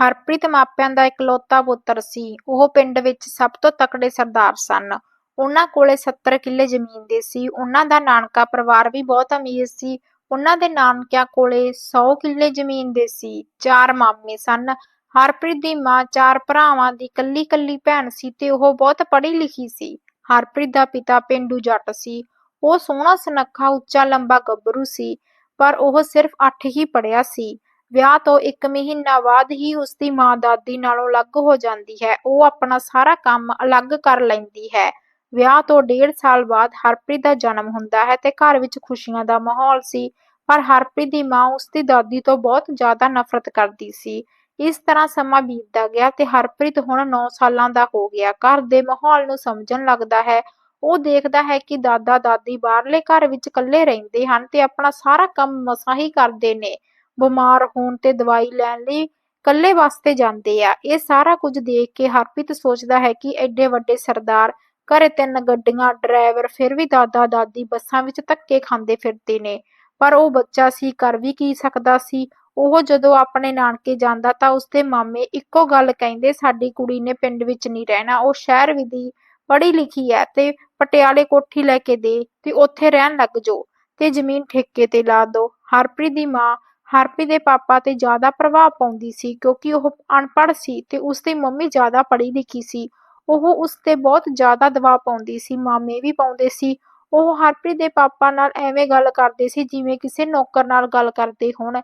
ਹਰਪ੍ਰੀਤ ਮਾਪਿਆਂ ਦਾ ਇਕਲੌਤਾ ਪੁੱਤਰ ਸੀ। ਉਹ ਪਿੰਡ ਵਿੱਚ ਸਭ ਤੋਂ ਤਕੜੇ ਸਰਦਾਰ ਸਨ। ਉਹਨਾਂ ਕੋਲੇ ਸੱਤਰ ਕਿੱਲੇ ਜ਼ਮੀਨ ਦੇ ਸੀ। ਉਹਨਾਂ ਦਾ ਨਾਨਕਾ ਪਰਿਵਾਰ ਵੀ ਬਹੁਤ ਅਮੀਰ ਸੀ। ਉਹਨਾਂ ਦੇ ਨਾਨਕਿਆਂ ਕੋਲੇ ਸੌ ਕਿੱਲੇ ਜ਼ਮੀਨ ਦੇ ਸੀ। ਚਾਰ ਮਾਮੇ ਸਨ। ਹਰਪ੍ਰੀਤ ਦੀ ਮਾਂ ਚਾਰ ਭਰਾਵਾਂ ਦੀ ਕੱਲੀ-ਕੱਲੀ ਭੈਣ ਸੀ ਤੇ ਉਹ ਬਹੁਤ ਪੜ੍ਹੀ-ਲਿਖੀ ਸੀ। ਹਰਪ੍ਰੀਤ ਦਾ ਪਿਤਾ ਪੇਂਡੂ ਜੱਟ ਸੀ। ਉਹ ਸੋਹਣਾ-ਸੁਨੱਖਾ, ਉੱਚਾ-ਲੰਬਾ ਗੱਭਰੂ ਸੀ, ਪਰ ਉਹ ਸਿਰਫ਼ ਅੱਠ ਹੀ ਪੜ੍ਹਿਆ ਸੀ। ਵਿਆਹ ਤੋਂ ਇੱਕ ਮਹੀਨਾ ਬਾਅਦ ਹੀ ਉਸਦੀ ਮਾਂ ਦਾਦੀ ਨਾਲੋਂ ਅਲੱਗ ਹੋ ਜਾਂਦੀ ਹੈ। ਉਹ ਆਪਣਾ ਸਾਰਾ ਕੰਮ ਅਲੱਗ ਕਰ ਲੈਂਦੀ ਹੈ। ਵਿਆਹ ਤੋਂ ਡੇਢ ਸਾਲ ਬਾਅਦ ਹਰਪ੍ਰੀਤ ਦਾ ਜਨਮ ਹੁੰਦਾ ਹੈ ਤੇ ਘਰ ਵਿੱਚ ਖੁਸ਼ੀਆਂ ਦਾ ਮਾਹੌਲ ਸੀ, ਪਰ ਹਰਪ੍ਰੀਤ ਦੀ ਮਾਂ ਉਸਦੀ ਦਾਦੀ ਤੋਂ ਬਹੁਤ ਜ਼ਿਆਦਾ ਨਫ਼ਰਤ ਕਰਦੀ ਸੀ। ਇਸ ਤਰ੍ਹਾਂ ਸਮਾਂ ਬੀਤਦਾ ਗਿਆ ਤੇ ਹਰਪ੍ਰੀਤ ਹੁਣ ਨੌ ਸਾਲਾਂ ਦਾ ਹੋ ਗਿਆ। ਘਰ ਦੇ ਮਾਹੌਲ ਨੂੰ ਸਮਝਣ ਲੱਗਦਾ ਹੈ। ਉਹ ਦੇਖਦਾ ਹੈ ਕਿ ਦਾਦਾ-ਦਾਦੀ ਬਾਹਰਲੇ ਘਰ ਵਿੱਚ ਇਕੱਲੇ ਰਹਿੰਦੇ ਹਨ ਤੇ ਆਪਣਾ ਸਾਰਾ ਕੰਮ ਮਸਾਂ ਹੀ ਕਰਦੇ ਨੇ। ਬਿਮਾਰ ਹੋਣ ਤੇ ਦਵਾਈ ਲੈਣ ਲਈ ਇਕੱਲੇ ਵਾਸਤੇ ਜਾਂਦੇ ਆ। ਇਹ ਸਾਰਾ ਕੁਝ ਦੇਖ ਕੇ ਹਰਪ੍ਰੀਤ ਸੋਚਦਾ ਹੈ ਕਿ ਐਡੇ ਵੱਡੇ ਸਰਦਾਰ, ਘਰੇ ਤਿੰਨ ਗੱਡੀਆਂ, ਡਰਾਈਵਰ, ਫਿਰ ਵੀ ਦਾਦਾ-ਦਾਦੀ ਬੱਸਾਂ ਵਿੱਚ ਧੱਕੇ ਖਾਂਦੇ ਫਿਰਦੇ ਨੇ। ਪਰ ਉਹ ਬੱਚਾ ਸੀ, ਕਰ ਵੀ ਕੀ ਸਕਦਾ ਸੀ। ਉਹ ਜਦੋਂ ਆਪਣੇ ਨਾਨਕੇ ਜਾਂਦਾ ਤਾਂ ਉਸਦੇ ਮਾਮੇ ਇੱਕੋ ਗੱਲ ਕਹਿੰਦੇ, ਸਾਡੀ ਕੁੜੀ ਨੇ ਪਿੰਡ ਵਿੱਚ ਨਹੀਂ ਰਹਿਣਾ। ਉਹ ਸ਼ਹਿਰ ਦੀ ਪੜ੍ਹੀ-ਲਿਖੀ ਹੈ ਤੇ ਪਟਿਆਲੇ ਕੋਠੀ ਲੈ ਕੇ ਦੇ ਤੇ ਉੱਥੇ ਰਹਿਣ ਲੱਗ ਜੋ ਤੇ ਜ਼ਮੀਨ ਠੇਕੇ ਤੇ ਲਾ ਦੋ। ਹਰਪ੍ਰੀਤ ਦੀ ਮਾਂ ਹਰਪ੍ਰੀਤ ਦੇ ਪਾਪਾ ਤੇ ਜ਼ਿਆਦਾ ਪ੍ਰਭਾਵ ਪਾਉਂਦੀ ਸੀ ਕਿਉਂਕਿ ਉਹ ਅਨਪੜ੍ਹ ਸੀ ਤੇ ਉਸਦੀ ਮੰਮੀ ਜ਼ਿਆਦਾ ਪੜ੍ਹੀ-ਲਿਖੀ ਸੀ। ਉਹ ਉਸ ਤੇ ਬਹੁਤ ਜ਼ਿਆਦਾ ਦਬਾਅ ਪਾਉਂਦੀ ਸੀ। ਮਾਮੇ ਵੀ ਪਾਉਂਦੇ ਸੀ। ਉਹ ਹਰਪ੍ਰੀਤ ਦੇ ਪਾਪਾ ਨਾਲ ਐਵੇਂ ਗੱਲ ਕਰਦੇ ਸੀ ਜਿਵੇਂ ਕਿਸੇ ਨੌਕਰ ਨਾਲ ਗੱਲ ਕਰਦੇ ਹੋਣ।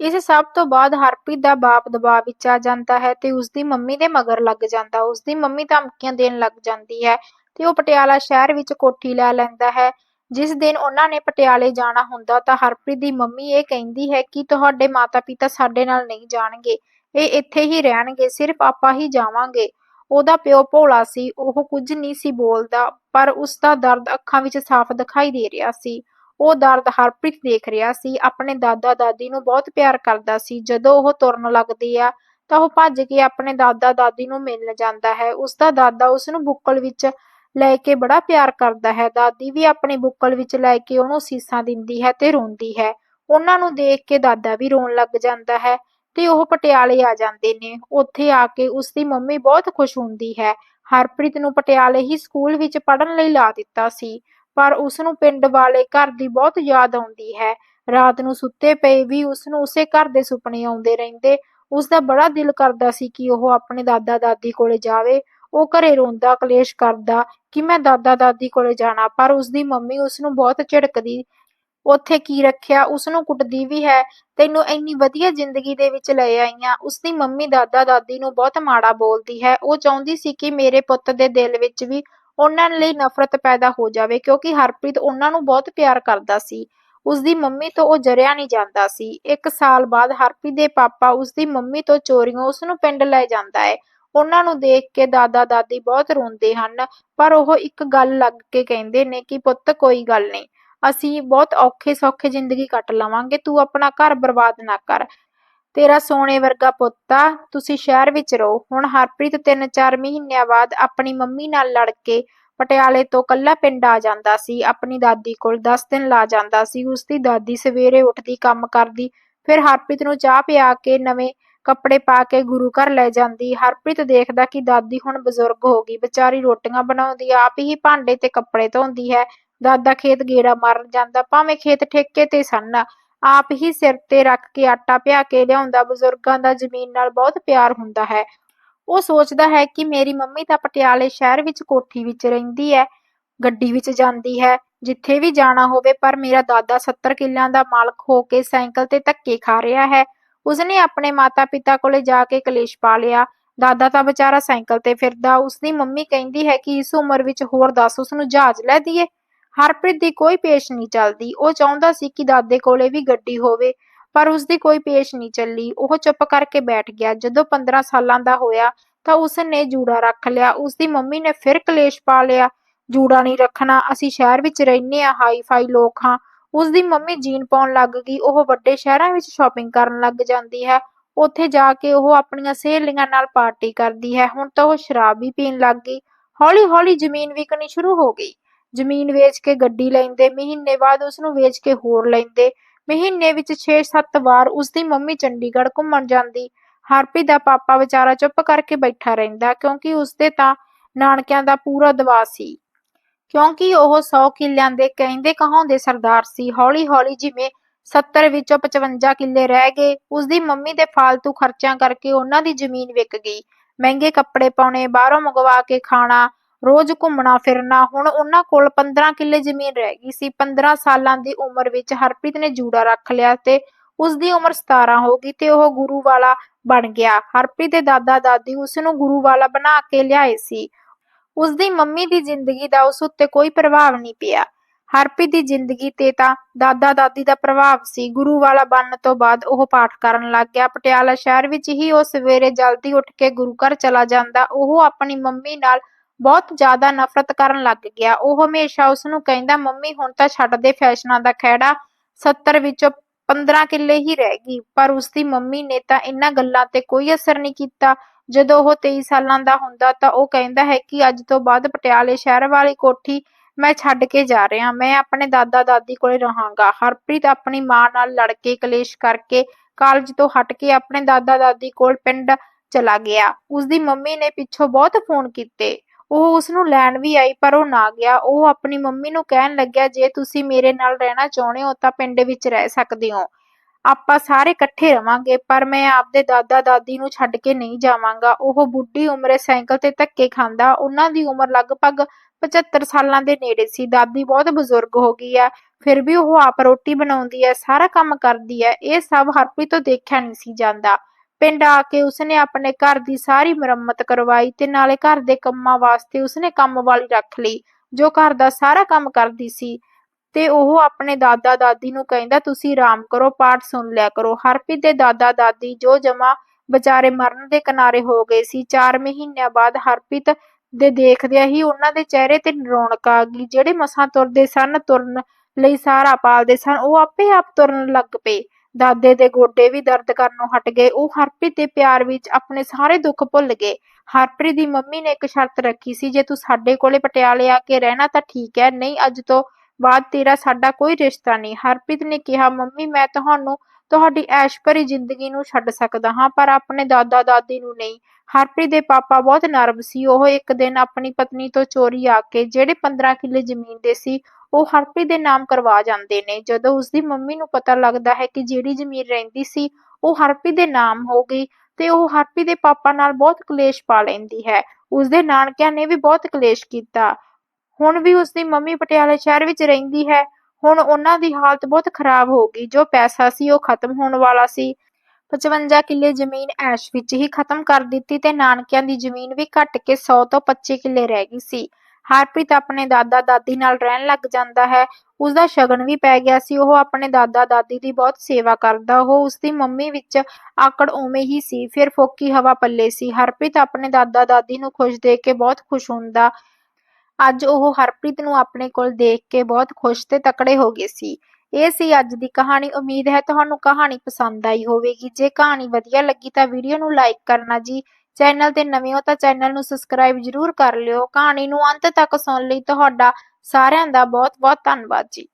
ਇਸ ਸਭ ਤੋਂ ਬਾਅਦ ਹਰਪ੍ਰੀਤ ਦਾ ਬਾਪ ਦਬਾਅ ਵਿੱਚ ਆ ਜਾਂਦਾ ਹੈ ਤੇ ਉਸਦੀ ਮੰਮੀ ਦੇ ਮਗਰ ਲੱਗ ਜਾਂਦਾ। ਉਸਦੀ ਮੰਮੀ ਧਮਕੀਆਂ ਦੇਣ ਲੱਗ ਜਾਂਦੀ ਹੈ ਤੇ ਉਹ ਪਟਿਆਲਾ ਸ਼ਹਿਰ ਵਿੱਚ ਕੋਠੀ ਲੈ ਲੈਂਦਾ ਹੈ। ਜਿਸ ਦਿਨ ਉਹਨਾਂ ਨੇ ਪਟਿਆਲੇ ਜਾਣਾ ਹੁੰਦਾ ਤਾਂ ਹਰਪ੍ਰੀਤ ਦੀ ਮੰਮੀ ਇਹ ਕਹਿੰਦੀ ਹੈ ਕਿ ਤੁਹਾਡੇ ਮਾਤਾ-ਪਿਤਾ ਸਾਡੇ ਨਾਲ ਨਹੀਂ ਜਾਣਗੇ। ਇਹ ਇੱਥੇ ਹੀ ਰਹਿਣਗੇ, ਸਿਰਫ਼ ਆਪਾਂ ਹੀ ਜਾਵਾਂਗੇ। ਉਹਦਾ ਪਿਓ ਭੋਲਾ ਸੀ। ਉਹ ਕੁਝ ਨਹੀਂ ਸੀ ਬੋਲਦਾ, ਪਰ ਉਸਦਾ ਦਰਦ ਅੱਖਾਂ ਵਿੱਚ ਸਾਫ਼ ਦਿਖਾਈ ਦੇ ਰਿਹਾ ਸੀ। ਉਹ ਦਰਦ ਹਰਪ੍ਰੀਤ ਦੇਖ ਰਿਹਾ ਸੀ। ਆਪਣੇ ਦਾਦਾ-ਦਾਦੀ ਨੂੰ ਬਹੁਤ ਪਿਆਰ ਕਰਦਾ ਸੀ। ਜਦੋਂ ਉਹ ਤੁਰਨ ਲੱਗਦੀ ਆ ਤਾਂ ਉਹ ਭੱਜ ਕੇ ਆਪਣੇ ਦਾਦਾ-ਦਾਦੀ ਨੂੰ ਮਿਲਣ ਜਾਂਦਾ ਹੈ। ਉਸਦਾ ਦਾਦਾ ਉਸਨੂੰ ਬੁੱਕਲ ਵਿੱਚ ਲੈ ਕੇ ਬੜਾ ਪਿਆਰ ਕਰਦਾ ਹੈ। ਦਾਦੀ ਵੀ ਆਪਣੀ ਬੁੱਕਲ ਵਿੱਚ ਲੈ ਕੇ ਉਹਨੂੰ ਅਸੀਸਾਂ ਦਿੰਦੀ ਹੈ ਤੇ ਰੋਂਦੀ ਹੈ। ਉਨ੍ਹਾਂ ਨੂੰ ਦੇਖ ਕੇ ਦਾਦਾ ਵੀ ਰੋਣ ਲੱਗ ਜਾਂਦਾ ਹੈ ਤੇ ਉਹ ਪਟਿਆਲੇ ਆ ਜਾਂਦੇ ਨੇ। ਉੱਥੇ ਆ ਕੇ ਉਸਦੀ ਮੰਮੀ ਬਹੁਤ ਖੁਸ਼ ਹੁੰਦੀ ਹੈ। ਹਰਪ੍ਰੀਤ ਨੂੰ ਪਟਿਆਲੇ ਹੀ ਸਕੂਲ ਵਿੱਚ ਪੜ੍ਹਨ ਲਈ ਲਾ ਦਿੱਤਾ ਸੀ, ਪਰ ਉਸਨੂੰ ਪਿੰਡ ਵਾਲੇ ਘਰ ਦੀ ਬਹੁਤ ਯਾਦ ਆਉਂਦੀ ਹੈ। ਰਾਤ ਨੂੰ ਸੁੱਤੇ ਪਏ ਵੀ ਉਸਨੂੰ ਉਸੇ ਘਰ ਦੇ ਸੁਪਨੇ ਆਉਂਦੇ ਰਹਿੰਦੇ। ਉਸਦਾ ਬੜਾ ਦਿਲ ਕਰਦਾ ਸੀ ਕਿ ਉਹ ਆਪਣੇ ਦਾਦਾ-ਦਾਦੀ ਕੋਲੇ ਜਾਵੇ। ਉਹ ਘਰੇ ਰੋਂਦਾ, ਕਲੇਸ਼ ਕਰਦਾ ਕਿ ਮੈਂ ਦਾਦਾ-ਦਾਦੀ ਕੋਲੇ ਜਾਣਾ, ਪਰ ਉਸਦੀ ਮੰਮੀ ਉਸਨੂੰ ਬਹੁਤ ਝਿੜਕਦੀ। ਉੱਥੇ ਕੀ ਰੱਖਿਆ, ਉਸਨੂੰ ਕੁੱਟਦੀ ਵੀ ਹੈ। ਤੈਨੂੰ ਇੰਨੀ ਵਧੀਆ ਜ਼ਿੰਦਗੀ ਦੇ ਵਿੱਚ ਲੈ ਆਈ ਆਂ। ਉਸਦੀ ਮੰਮੀ ਦਾਦਾ-ਦਾਦੀ ਨੂੰ ਬਹੁਤ ਮਾੜਾ ਬੋਲਦੀ ਹੈ। ਉਹ ਚਾਹੁੰਦੀ ਸੀ ਕਿ ਮੇਰੇ ਪੁੱਤ ਦੇ ਦਿਲ ਵਿੱਚ ਵੀ ਉਹਨਾਂ ਲਈ ਨਫ਼ਰਤ ਪੈਦਾ ਹੋ ਜਾਵੇ ਕਿਉਂਕਿ ਹਰਪ੍ਰੀਤ ਉਹਨਾਂ ਨੂੰ ਬਹੁਤ ਪਿਆਰ ਕਰਦਾ ਸੀ। ਉਸਦੀ ਮੰਮੀ ਤੋਂ ਉਹ ਜਰਿਆ ਨਹੀਂ ਜਾਂਦਾ ਸੀ। ਇੱਕ ਸਾਲ ਬਾਅਦ ਹਰਪ੍ਰੀਤ ਦੇ ਪਾਪਾ ਉਸਦੀ ਮੰਮੀ ਤੋਂ ਚੋਰੀਓਂ ਉਸਨੂੰ ਪਿੰਡ ਲੈ ਜਾਂਦਾ ਹੈ ਉਹਨਾਂ ਨੂੰ ਦੇਖ ਕੇ ਦਾਦਾ-ਦਾਦੀ ਬਹੁਤ ਰੋਂਦੇ ਹਨ, ਪਰ ਉਹ ਇੱਕ ਗੱਲ ਲੱਗ ਕੇ ਕਹਿੰਦੇ ਨੇ ਕਿ ਪੁੱਤ ਕੋਈ ਗੱਲ ਨਹੀਂ, ਅਸੀਂ ਬਹੁਤ ਔਖੇ-ਸੌਖੇ ਜ਼ਿੰਦਗੀ ਕੱਟ ਲਵਾਂਗੇ, ਤੂੰ ਆਪਣਾ ਘਰ ਬਰਬਾਦ ਨਾ ਕਰ। ਤੇਰਾ ਸੋਨੇ ਵਰਗਾ ਪੁੱਤ ਤੁਸੀਂ ਸ਼ਹਿਰ ਵਿੱਚ ਰਹੋ। ਹੁਣ ਹਰਪ੍ਰੀਤ ਤਿੰਨ-ਚਾਰ ਮਹੀਨਿਆਂ ਬਾਅਦ ਆਪਣੀ ਮੰਮੀ ਨਾਲ ਲੜ ਕੇ ਪਟਿਆਲੇ ਤੋਂ ਇਕੱਲਾ ਪਿੰਡ ਆ ਜਾਂਦਾ ਸੀ। ਆਪਣੀ ਦਾਦੀ ਕੋਲ ਦਸ ਦਿਨ ਲਾ ਜਾਂਦਾ ਸੀ। ਉਸਦੀ ਦਾਦੀ ਸਵੇਰੇ ਉੱਠਦੀ, ਕੰਮ ਕਰਦੀ, ਫਿਰ ਹਰਪ੍ਰੀਤ ਨੂੰ ਚਾਹ ਪਿਆ ਕੇ ਨਵੇਂ ਕੱਪੜੇ ਪਾ ਕੇ ਗੁਰੂ ਘਰ ਲੈ ਜਾਂਦੀ। ਹਰਪ੍ਰੀਤ ਦੇਖਦਾ ਕਿ ਦਾਦੀ ਹੁਣ ਬਜ਼ੁਰਗ ਹੋ ਗਈ, ਵਿਚਾਰੀ ਰੋਟੀਆਂ ਬਣਾਉਂਦੀ, ਆਪ ਹੀ ਭਾਂਡੇ ਤੇ ਕੱਪੜੇ ਧੋਂਦੀ ਹੈ। ਦਾਦਾ ਖੇਤ ਗੇੜਾ ਮਾਰਨ ਜਾਂਦਾ, ਭਾਵੇਂ ਖੇਤ ਠੇਕੇ ਤੇ ਸਨ, ਆਪ ਹੀ ਸਿਰ ਤੇ ਰੱਖ ਕੇ ਆਟਾ ਪਿਹਾ ਕੇ ਲਿਆਉਂਦਾ। ਬਜ਼ੁਰਗਾਂ ਦਾ ਜ਼ਮੀਨ ਨਾਲ ਬਹੁਤ ਪਿਆਰ ਹੁੰਦਾ ਹੈ। ਉਹ ਸੋਚਦਾ ਹੈ ਕਿ ਮੇਰੀ ਮੰਮੀ ਤਾਂ ਪਟਿਆਲੇ ਸ਼ਹਿਰ ਵਿੱਚ ਕੋਠੀ ਵਿੱਚ ਰਹਿੰਦੀ ਹੈ ਗੱਡੀ ਵਿੱਚ ਜਾਂਦੀ ਹੈ, ਜਿੱਥੇ ਵੀ ਜਾਣਾ ਹੋਵੇ, ਪਰ ਮੇਰਾ ਦਾਦਾ ਸੱਤਰ ਕਿੱਲਿਆਂ ਦਾ ਮਾਲਕ ਹੋ ਕੇ ਸਾਈਕਲ ਤੇ ਧੱਕੇ ਖਾ ਰਿਹਾ ਹੈ। ਉਸਨੇ ਆਪਣੇ ਮਾਤਾ-ਪਿਤਾ ਕੋਲੇ ਜਾ ਕੇ ਕਲੇਸ਼ ਪਾ ਲਿਆ। ਦਾਦਾ ਤਾਂ ਵਿਚਾਰਾ ਸਾਈਕਲ ਤੇ ਫਿਰਦਾ। ਉਸਦੀ ਮੰਮੀ ਕਹਿੰਦੀ ਹੈ ਕਿ ਇਸ ਉਮਰ ਵਿੱਚ ਹੋਰ ਦੱਸ ਉਸਨੂੰ ਜਹਾਜ਼ ਲੈ ਦੀਏ। ਹਰਪ੍ਰੀਤ ਦੀ ਕੋਈ ਪੇਸ਼ ਨਹੀਂ ਚੱਲਦੀ। ਉਹ ਚਾਹੁੰਦਾ ਸੀ ਕਿ ਦਾਦੇ ਕੋਲੇ ਵੀ ਗੱਡੀ ਹੋਵੇ, ਪਰ ਉਸਦੀ ਕੋਈ ਪੇਸ਼ ਨਹੀਂ ਚੱਲੀ। ਉਹ ਚੁੱਪ ਕਰਕੇ ਬੈਠ ਗਿਆ। ਜਦੋਂ ਪੰਦਰਾਂ ਸਾਲਾਂ ਦਾ ਹੋਇਆ ਤਾਂ ਉਸਨੇ ਜੂੜਾ ਰੱਖ ਲਿਆ। ਉਸਦੀ ਮੰਮੀ ਨੇ ਫਿਰ ਕਲੇਸ਼ ਪਾ ਲਿਆ, ਜੂੜਾ ਨਹੀਂ ਰੱਖਣਾ, ਅਸੀਂ ਸ਼ਹਿਰ ਵਿੱਚ ਰਹਿੰਦੇ ਆਂ, ਹਾਈ-ਫਾਈ ਲੋਕ ਹਾਂ। ਉਸਦੀ ਮੰਮੀ ਜੀਨ ਪਾਉਣ ਲੱਗ ਗਈ। ਉਹ ਵੱਡੇ ਸ਼ਹਿਰਾਂ ਵਿੱਚ ਸ਼ਾਪਿੰਗ ਕਰਨ ਲੱਗ ਜਾਂਦੀ ਹੈ। ਉੱਥੇ ਜਾ ਕੇ ਉਹ ਆਪਣੀਆਂ ਸਹੇਲੀਆਂ ਨਾਲ ਪਾਰਟੀ ਕਰਦੀ ਹੈ। ਹੁਣ ਤਾਂ ਉਹ ਸ਼ਰਾਬ ਵੀ ਪੀਣ ਲੱਗ ਗਈ। ਹੌਲੀ-ਹੌਲੀ ਜ਼ਮੀਨ ਵਿਕਣੀ ਸ਼ੁਰੂ ਹੋ ਗਈ। ਜ਼ਮੀਨ ਵੇਚ ਕੇ ਗੱਡੀ ਲੈਂਦੇ, ਮਹੀਨੇ ਬਾਅਦ ਉਸਨੂੰ ਵੇਚ ਕੇ ਹੋਰ ਲੈਂਦੇ। ਮਹੀਨੇ ਵਿੱਚ ਛੇ-ਸੱਤ ਵਾਰ ਉਸਦੀ ਮੰਮੀ ਚੰਡੀਗੜ੍ਹ ਘੁੰਮਣ ਜਾਂਦੀ। ਹਰਪੀ ਦਾ ਪਾਪਾ ਵਿਚਾਰਾ ਚੁੱਪ ਕਰਕੇ ਬੈਠਾ ਰਹਿੰਦਾ ਕਿਉਂਕਿ ਉਸਦੇ ਤਾਂ ਨਾਨਕਿਆਂ ਦਾ ਪੂਰਾ ਦਬਾਅ ਸੀ ਕਿਉਂਕਿ ਉਹ 100 ਕਿੱਲਿਆਂ ਦੇ ਕਹਿੰਦੇ ਕਹਾਉਂਦੇ ਸਰਦਾਰ ਸੀ। ਹੌਲੀ-ਹੌਲੀ ਜਿਵੇਂ 70 ਵਿੱਚੋਂ 55 ਕਿੱਲੇ ਰਹਿ ਗਏ, ਉਸਦੀ ਮੰਮੀ ਦੇ ਫਾਲਤੂ ਖਰਚਿਆਂ ਕਰਕੇ ਉਹਨਾਂ ਦੀ ਜ਼ਮੀਨ ਵਿਕ ਗਈ। ਮਹਿੰਗੇ ਕੱਪੜੇ ਪਾਉਣੇ, ਬਾਹਰੋਂ ਮੰਗਵਾ ਕੇ ਖਾਣਾ, ਰੋਜ਼ ਘੁੰਮਣਾ, ਫਿਰਨਾ, ਹੁਣ ਉਹਨਾਂ ਕੋਲ 15 ਕਿੱਲੇ ਜ਼ਮੀਨ ਰਹਿ ਗਈ ਸੀ। 15 ਸਾਲਾਂ ਦੀ ਉਮਰ ਵਿੱਚ ਹਰਪ੍ਰੀਤ ਨੇ ਜੂੜਾ ਰੱਖ ਲਿਆ ਤੇ ਉਸਦੀ ਉਮਰ 17 ਹੋ ਗਈ ਤੇ ਉਹ ਗੁਰੂ ਵਾਲਾ ਬਣ ਗਿਆ। ਹਰਪ੍ਰੀਤ ਦੇ ਦਾਦਾ ਦਾਦੀ ਉਸ ਨੂੰ ਗੁਰੂ ਵਾਲਾ ਬਣਾ ਕੇ ਲਿਆਏ ਸੀ। ਉਸਦੀ ਮੰਮੀ ਦੀ ਜ਼ਿੰਦਗੀ ਦਾ ਉਸ ਉੱਤੇ ਕੋਈ ਪ੍ਰਭਾਵ ਨਹੀਂ ਪਿਆ। ਹਰਪ੍ਰੀਤ ਦੀ ਜ਼ਿੰਦਗੀ ਤੇ ਤਾਂ ਦਾਦਾ ਦਾਦੀ ਦਾ ਪ੍ਰਭਾਵ ਸੀ। ਗੁਰੂ ਵਾਲਾ ਬਣਨ ਤੋਂ ਬਾਅਦ ਉਹ ਪਾਠ ਕਰਨ ਲੱਗ ਗਿਆ। ਪਟਿਆਲਾ ਸ਼ਹਿਰ ਵਿੱਚ ਹੀ ਉਹ ਸਵੇਰੇ ਜਲਦੀ ਉੱਠ ਕੇ ਗੁਰੂ ਘਰ ਚਲਾ ਜਾਂਦਾ। ਉਹ ਆਪਣੀ ਮੰਮੀ ਨਾਲ ਬਹੁਤ ਜ਼ਿਆਦਾ ਨਫ਼ਰਤ ਕਰਨ ਲੱਗ ਗਿਆ। ਉਹ ਹਮੇਸ਼ਾ ਉਸ ਨੂੰ ਕਹਿੰਦਾ, ਮੰਮੀ, ਹੁਣ ਤਾਂ ਛੱਡ ਦੇ ਫੈਸ਼ਨਾਂ ਦਾ ਖਹਿੜਾ। 70 ਵਿੱਚੋਂ 15 ਕਿੱਲੇ ਹੀ ਰਹਿ ਗਈ। ਪਰ ਉਸਦੀ ਮੰਮੀ ਨੇ ਤਾਂ ਇਹਨਾਂ ਗੱਲਾਂ ਤੇ ਕੋਈ ਅਸਰ ਨਹੀਂ ਕੀਤਾ। ਜਦੋਂ ਉਹ 23 ਸਾਲਾਂ ਦਾ ਹੁੰਦਾ ਤਾਂ ਉਹ ਕਹਿੰਦਾ ਹੈ ਕਿ ਅੱਜ ਤੋਂ ਬਾਅਦ ਪਟਿਆਲੇ ਸ਼ਹਿਰ ਵਾਲੀ ਕੋਠੀ ਮੈਂ ਛੱਡ ਕੇ ਜਾ ਰਿਹਾ। ਮੈਂ ਆਪਣੇ ਦਾਦਾ ਦਾਦੀ ਕੋਲੇ ਰਹਾਂਗਾ। ਹਰਪ੍ਰੀਤ ਆਪਣੀ ਮਾਂ ਨਾਲ ਲੜ ਕੇ ਕਲੇਸ਼ ਕਰਕੇ ਕਾਲਜ ਤੋਂ ਹਟ ਕੇ ਆਪਣੇ ਦਾਦਾ ਦਾਦੀ ਕੋਲ ਪਿੰਡ ਚਲਾ ਗਿਆ। ਉਸਦੀ ਮੰਮੀ ਨੇ ਪਿੱਛੋਂ ਬਹੁਤ ਫੋਨ ਕੀਤੇ। ਉਹ ਉਸ ਨੂੰ ਲੈਣ ਵੀ ਆਈ ਪਰ ਉਹ ਨਾ ਗਿਆ। ਉਹ ਆਪਣੀ ਮੰਮੀ ਨੂੰ ਕਹਿਣ ਲੱਗਿਆ, ਜੇ ਤੁਸੀਂ ਮੇਰੇ ਨਾਲ ਰਹਿਣਾ ਚਾਹੁੰਦੇ ਹੋ ਤਾਂ ਪਿੰਡ ਵਿੱਚ ਰਹਿ ਸਕਦੇ ਹੋ। ਆਪਾਂ ਸਾਰੇ ਇਕੱਠੇ ਰਵਾਂਗੇ, ਪਰ ਮੈਂ ਆਪਦੇ ਦਾਦਾ ਦਾਦੀ ਨੂੰ ਛੱਡ ਕੇ ਨਹੀਂ ਜਾਵਾਂਗਾ। ਉਹ ਬੁੱਢੀ ਉਮਰੇ ਸਾਈਕਲ ਤੇ ਧੱਕੇ ਖਾਂਦਾ, ਉਹਨਾਂ ਦੀ ਉਮਰ ਲਗਭਗ 75 ਸਾਲਾਂ ਦੇ ਨੇੜੇ ਸੀ। ਦਾਦੀ ਬਹੁਤ ਬਜ਼ੁਰਗ ਹੋ ਗਈ ਆ ਫਿਰ ਵੀ ਉਹ ਆਪ ਰੋਟੀ ਬਣਾਉਂਦੀ ਹੈ, ਸਾਰਾ ਕੰਮ ਕਰਦੀ ਹੈ। ਇਹ ਸਭ ਹਰਪ੍ਰੀਤ ਤੋਂ ਦੇਖਿਆ ਨਹੀਂ ਸੀ ਜਾਂਦਾ। ਪਿੰਡ ਆ ਕੇ ਉਸਨੇ ਆਪਣੇ ਘਰ ਦੀ ਸਾਰੀ ਮੁਰੰਮਤ ਕਰਵਾਈ ਤੇ ਨਾਲੇ ਘਰ ਦੇ ਕੰਮਾਂ ਵਾਸਤੇ ਉਸਨੇ ਕੰਮ ਵਾਲੀ ਰੱਖ ਲਈ, ਜੋ ਘਰ ਦਾ ਸਾਰਾ ਕੰਮ ਕਰਦੀ ਸੀ। ਤੇ ਉਹ ਆਪਣੇ ਦਾਦਾ ਦਾਦੀ ਨੂੰ ਕਹਿੰਦਾ, ਤੁਸੀਂ ਆਰਾਮ ਕਰੋ, ਪਾਠ ਸੁਣ ਲਿਆ ਕਰੋ। ਹਰਪ੍ਰੀਤ ਦੇ ਦਾਦਾ ਦਾਦੀ ਜੋ ਜਮਾ ਵਿਚਾਰੇ ਮਰਨ ਦੇ ਕਿਨਾਰੇ ਹੋ ਗਏ ਸੀ 4 ਮਹੀਨਿਆਂ ਬਾਅਦ ਹਰਪ੍ਰੀਤ ਦੇ ਦੇਖਦਿਆਂ ਹੀ ਉਹਨਾਂ ਦੇ ਚਿਹਰੇ ਤੇ ਰੌਣਕ ਆ ਗਈ, ਜਿਹੜੇ ਮਸਾਂ ਤੁਰਦੇ ਸਨ, ਤੁਰਨ ਲਈ ਸਾਰਾ ਪਾਲਦੇ ਸਨ, ਉਹ ਆਪੇ ਆਪ ਤੁਰਨ ਲੱਗ ਪਏ। ਦਾਦੇ ਦੇ ਗੋਡੇ ਵੀ ਦਰਦ ਕਰਨੋਂ ਹਟ ਗਏ, ਉਹ ਹਰਪ੍ਰੀਤ ਦੇ ਪਿਆਰ ਵਿੱਚ ਆਪਣੇ ਸਾਰੇ ਦੁੱਖ ਭੁੱਲ ਗਏ। ਹਰਪ੍ਰੀਤ ਦੀ ਮੰਮੀ ਨੇ ਇੱਕ ਸ਼ਰਤ ਰੱਖੀ ਸੀ, ਜੇ ਤੂੰ ਸਾਡੇ ਕੋਲੇ ਪਟਿਆਲੇ ਆ ਕੇ ਰਹਿਣਾ ਤਾਂ ਠੀਕ ਹੈ, ਨਹੀਂ ਅੱਜ ਤੋਂ ਬਾਅਦ ਤੇਰਾ ਸਾਡਾ ਕੋਈ ਰਿਸ਼ਤਾ ਨਹੀਂ। ਹਰਪ੍ਰੀਤ ਨੇ ਕਿਹਾ, ਮੰਮੀ, ਮੈਂ ਤੁਹਾਨੂੰ, ਤੁਹਾਡੀ ਐਸ਼ ਭਰੀ ਜ਼ਿੰਦਗੀ ਨੂੰ ਛੱਡ ਸਕਦਾ ਹਾਂ, ਪਰ ਆਪਣੇ ਦਾਦਾ ਦਾਦੀ ਨੂੰ ਨਹੀਂ। ਹਰਪ੍ਰੀਤ ਦੇ ਪਾਪਾ ਬਹੁਤ ਨਰਮ ਸੀ। ਉਹ ਇੱਕ ਦਿਨ ਆਪਣੀ ਪਤਨੀ ਤੋਂ ਚੋਰੀ ਆ ਕੇ ਜਿਹੜੇ 15 ਕਿੱਲੇ ਜ਼ਮੀਨ ਦੇ ਸੀ, ਉਹ ਹਰਪ੍ਰੀਤ ਦੇ ਨਾਮ ਕਰਵਾ ਜਾਂਦੇ ਨੇ। ਜਦੋਂ ਉਸਦੀ ਮੰਮੀ ਨੂੰ ਪਤਾ ਲੱਗਦਾ ਹੈ ਕਿ ਜਿਹੜੀ ਜ਼ਮੀਨ ਰਹਿੰਦੀ ਸੀ, ਉਹ ਹਰਪ੍ਰੀਤ ਦੇ ਨਾਮ ਹੋ ਗਈ ਤੇ ਉਹ ਹਰਪ੍ਰੀਤ ਦੇ ਪਾਪਾ ਨਾਲ ਬਹੁਤ ਕਲੇਸ਼ ਪਾ ਲੈਂਦੀ ਹੈ। ਉਸਦੇ ਨਾਨਕਿਆਂ ਨੇ ਵੀ ਬਹੁਤ ਕਲੇਸ਼ ਕੀਤਾ। ਹੁਣ ਵੀ ਉਸਦੀ ਮੰਮੀ ਪਟਿਆਲੇ ਸ਼ਹਿਰ ਵਿੱਚ ਰਹਿੰਦੀ ਹੈ। ਹੁਣ ਉਹਨਾਂ ਦੀ ਹਾਲਤ ਬਹੁਤ ਖਰਾਬ ਹੋ ਗਈ। ਜੋ ਪੈਸਾ ਸੀ ਉਹ ਖਤਮ ਹੋਣ ਵਾਲਾ ਸੀ। 55 ਕਿੱਲੇ ਜ਼ਮੀਨ ਐਸ਼ ਵਿੱਚ ਹੀ ਖਤਮ ਕਰ ਦਿੱਤੀ ਤੇ ਨਾਨਕਿਆਂ ਦੀ ਜ਼ਮੀਨ ਵੀ ਘਟ ਕੇ 100 ਤੋਂ 25 ਕਿੱਲੇ ਰਹਿ ਗਈ ਸੀ। ਹਰਪ੍ਰੀਤ ਆਪਣੇ ਦਾਦਾ ਦਾਦੀ ਨਾਲ ਰਹਿਣ ਲੱਗ ਜਾਂਦਾ ਹੈ। ਉਸਦਾ ਸ਼ਗਨ ਵੀ ਪੈ ਗਿਆ ਸੀ। ਉਹ ਆਪਣੇ ਦਾਦਾ ਦਾਦੀ ਦੀ ਬਹੁਤ ਸੇਵਾ ਕਰਦਾ। ਉਹ ਉਸਦੀ ਮੰਮੀ ਵਿੱਚ ਆਕੜ ਉਵੇਂ ਹੀ ਸੀ। ਫਿਰ ਫੋਕੀ ਹਵਾ ਪੱਲੇ ਸੀ। ਹਰਪ੍ਰੀਤ ਆਪਣੇ ਦਾਦਾ ਦਾਦੀ ਨੂੰ ਖੁਸ਼ ਦੇਖ ਕੇ ਬਹੁਤ ਖੁਸ਼ ਹੁੰਦਾ ਅੱਜ ਉਹ ਹਰਪ੍ਰੀਤ ਨੂੰ ਆਪਣੇ ਕੋਲ ਦੇਖ ਕੇ ਬਹੁਤ ਖੁਸ਼ ਤੇ ਤਕੜੇ ਹੋ ਗਏ ਸੀ। ਇਹ ਸੀ ਅੱਜ ਦੀ ਕਹਾਣੀ। ਉਮੀਦ ਹੈ ਤੁਹਾਨੂੰ ਕਹਾਣੀ ਪਸੰਦ ਆਈ ਹੋਵੇਗੀ। ਜੇ ਕਹਾਣੀ ਵਧੀਆ ਲੱਗੀ ਤਾਂ ਵੀਡੀਓ ਨੂੰ ਲਾਈਕ ਕਰਨਾ ਜੀ। ਚੈਨਲ ਤੇ ਨਵੇਂ ਹੋ ਤਾਂ ਚੈਨਲ ਨੂੰ ਸਬਸਕ੍ਰਾਈਬ ਜਰੂਰ ਕਰ ਲਿਓ। ਕਹਾਣੀ ਨੂੰ ਅੰਤ ਤੱਕ ਸੁਣ ਲਈ ਤੁਹਾਡਾ ਸਾਰਿਆਂ ਦਾ ਬਹੁਤ ਬਹੁਤ ਧੰਨਵਾਦ ਜੀ।